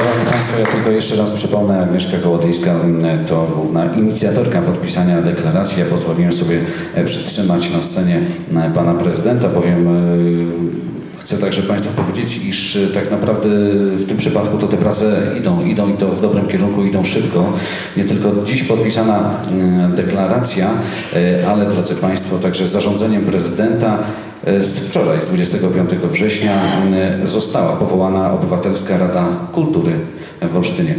Szanowni Państwo, ja tylko jeszcze raz przypomnę, Agnieszka Kołodyjska m, to główna inicjatorka podpisania deklaracji. Ja pozwoliłem sobie e, przytrzymać na scenie e, pana prezydenta, bowiem e, chcę także Państwu powiedzieć, iż tak naprawdę w tym przypadku to te prace idą, idą i to w dobrym kierunku, idą szybko. Nie tylko dziś podpisana deklaracja, ale drodzy Państwo, także zarządzeniem prezydenta z wczoraj, z 25 września, m, została powołana Obywatelska Rada Kultury w Olsztynie.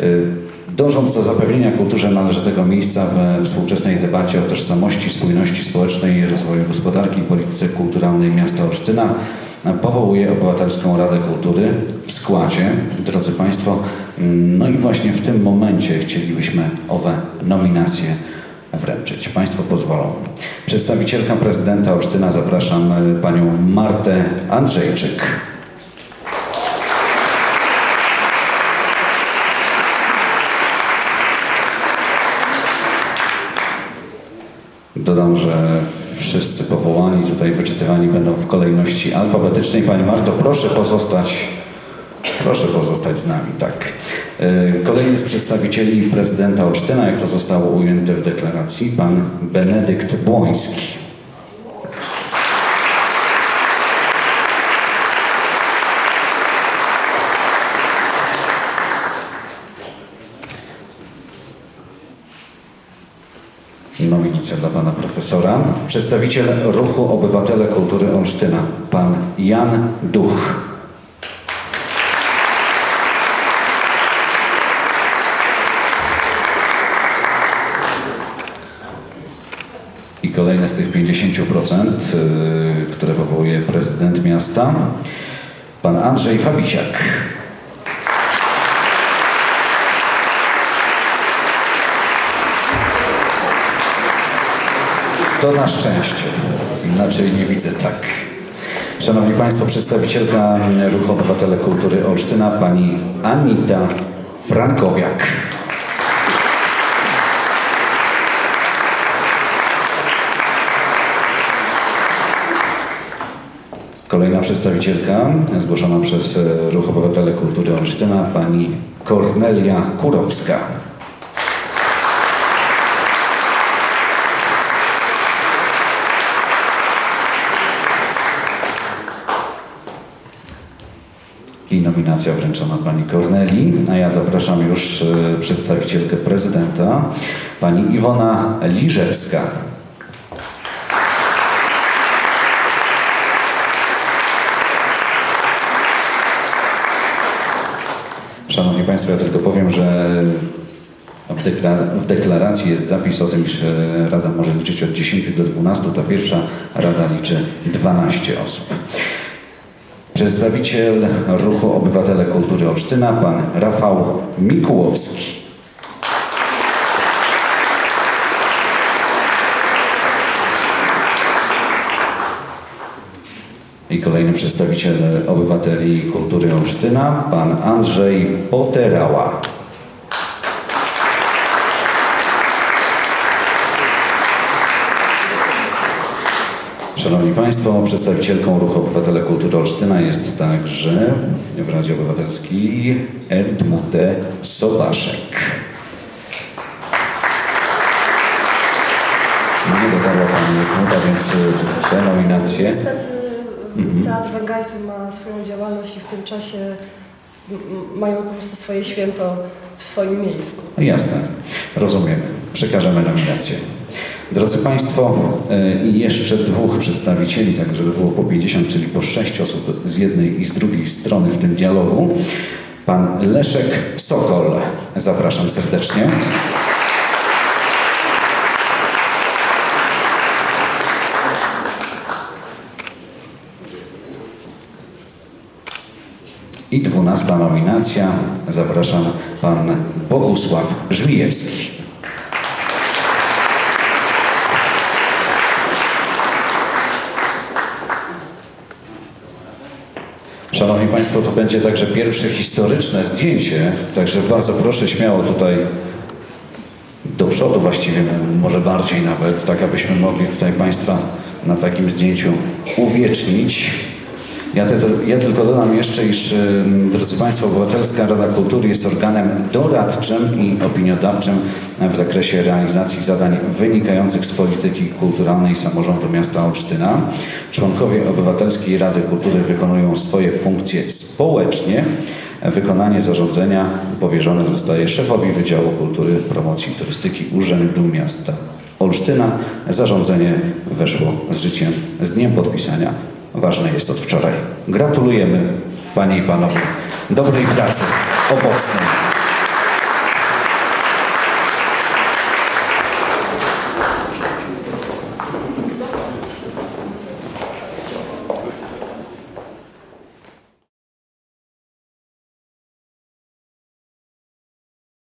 Y, Dążąc do zapewnienia kulturze należytego miejsca we współczesnej debacie o tożsamości, spójności społecznej rozwoju gospodarki i polityce kulturalnej miasta Olsztyna, powołuje Obywatelską Radę Kultury w składzie, drodzy Państwo, mm, no i właśnie w tym momencie chcielibyśmy owe nominacje wręczyć. Państwo pozwolą. Przedstawicielka prezydenta Olsztyna zapraszam y, panią Martę Andrzejczyk. Dodam, że wszyscy powołani tutaj wyczytywani będą w kolejności alfabetycznej. Pani Marto, proszę pozostać, proszę pozostać z nami, tak. E, Kolejny z przedstawicieli prezydenta Olsztyna, jak to zostało ujęte w deklaracji, pan Benedykt Błoński. Nominacja dla pana profesora. Przedstawiciel ruchu Obywatele Kultury Olsztyna, pan Jan Duch. Kolejne z tych 50%, y, które powołuje prezydent miasta, pan Andrzej Fabisiak. To na szczęście. Inaczej nie widzę tak. Szanowni Państwo, przedstawicielka Ruchu Obywatele Kultury Olsztyna, pani Anita Frankowiak. Kolejna przedstawicielka zgłoszona przez e, Ruch Obywatele Kultury Olsztyna, pani Kornelia Kurowska. i nominacja wręczona pani Korneli. A ja zapraszam już e, przedstawicielkę prezydenta, pani Iwona Liżewska. Szanowni Państwo, ja tylko powiem, że w, dekla- w deklaracji jest zapis o tym, że Rada może liczyć od 10 do 12. Ta pierwsza Rada liczy 12 osób. Przedstawiciel Ruchu Obywatele Kultury Olsztyna, pan Rafał Mikułowski. I kolejny przedstawiciel Obywateli Kultury Olsztyna, pan Andrzej Poterała. Szanowni Państwo, przedstawicielką Ruchu Obywatele Kultury Olsztyna jest także w Radzie Obywatelskiej Erdmute Sobaszek. Nie dotarła Pani Erdmuta, więc y, te Niestety Teatr Węgajty ma swoją działalność i w tym czasie mają po prostu swoje święto w swoim miejscu. Jasne, rozumiemy. Przekażemy nominację. Drodzy Państwo, y, i jeszcze dwóch przedstawicieli, tak żeby było po 50, czyli po 6 osób z jednej i z drugiej strony w tym dialogu. Pan Leszek Sokol. Zapraszam serdecznie. I dwunasta nominacja. Zapraszam pan Bogusław Żmijewski. Szanowni Państwo, to będzie także pierwsze historyczne zdjęcie, także bardzo proszę śmiało tutaj do przodu właściwie, może bardziej nawet, tak abyśmy mogli tutaj Państwa na takim zdjęciu uwiecznić. Ja, te, ja tylko dodam jeszcze, iż, drodzy Państwo, Obywatelska Rada Kultury jest organem doradczym i opiniodawczym w zakresie realizacji zadań wynikających z polityki kulturalnej samorządu miasta Olsztyna. Członkowie Obywatelskiej Rady Kultury wykonują swoje funkcje społecznie. Wykonanie zarządzenia powierzone zostaje szefowi Wydziału Kultury, Promocji Turystyki Urzędu Miasta Olsztyna. Zarządzenie weszło z życiem z dniem podpisania. Ważne jest od wczoraj. Gratulujemy Panie i Panowie dobrej pracy owocnej.